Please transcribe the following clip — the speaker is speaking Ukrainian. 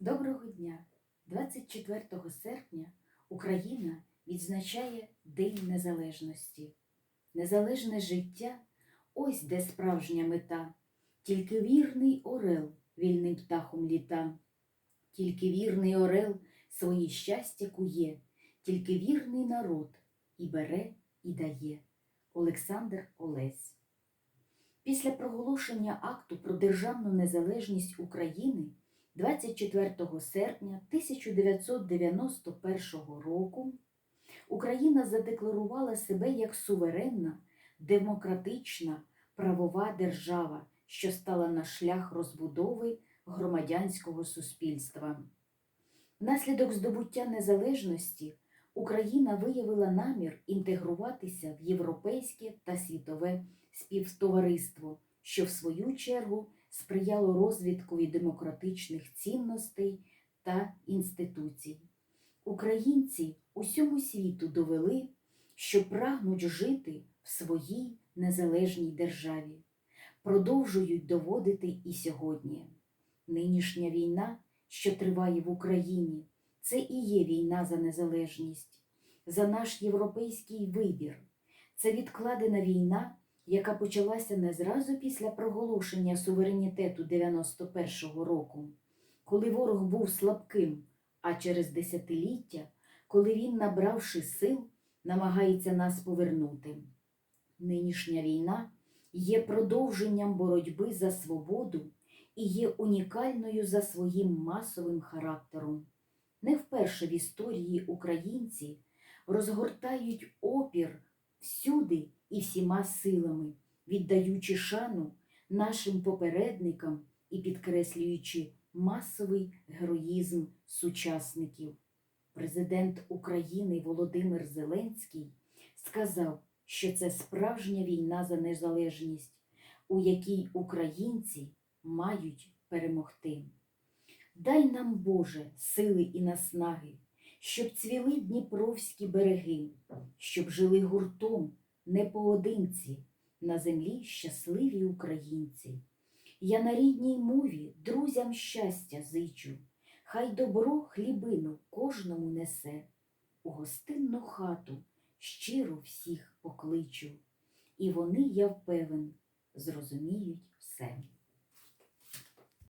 Доброго дня! 24 серпня Україна відзначає День Незалежності. Незалежне життя ось де справжня мета. Тільки вірний орел вільним птахом літа. Тільки вірний орел своє щастя кує, тільки вірний народ і бере, і дає. Олександр Олесь Після проголошення акту про державну незалежність України 24 серпня 1991 року Україна задекларувала себе як суверенна, демократична, правова держава, що стала на шлях розбудови громадянського суспільства. Внаслідок здобуття незалежності Україна виявила намір інтегруватися в європейське та світове співтовариство, що в свою чергу сприяло розвиткові демократичних цінностей та інституцій. Українці усьому світу довели, що прагнуть жити в своїй незалежній державі, продовжують доводити і сьогодні. Нинішня війна, що триває в Україні, це і є війна за незалежність, за наш європейський вибір. Це відкладена війна, яка почалася не зразу після проголошення суверенітету 91-го року, коли ворог був слабким, а через десятиліття, коли він, набравши сил, намагається нас повернути. Нинішня війна є продовженням боротьби за свободу і є унікальною за своїм масовим характером. Не вперше в історії українці розгортають опір всюди і всіма силами, віддаючи шану нашим попередникам і підкреслюючи масовий героїзм сучасників. Президент України Володимир Зеленський сказав, що це справжня війна за незалежність, у якій українці мають перемогти. Дай нам, Боже, сили і наснаги, щоб цвіли дніпровські береги, щоб жили гуртом, не поодинці, на землі щасливі українці. Я на рідній мові друзям щастя зичу, хай добро хлібину кожному несе, у гостинну хату щиро всіх покличу, і вони, я впевен, зрозуміють все.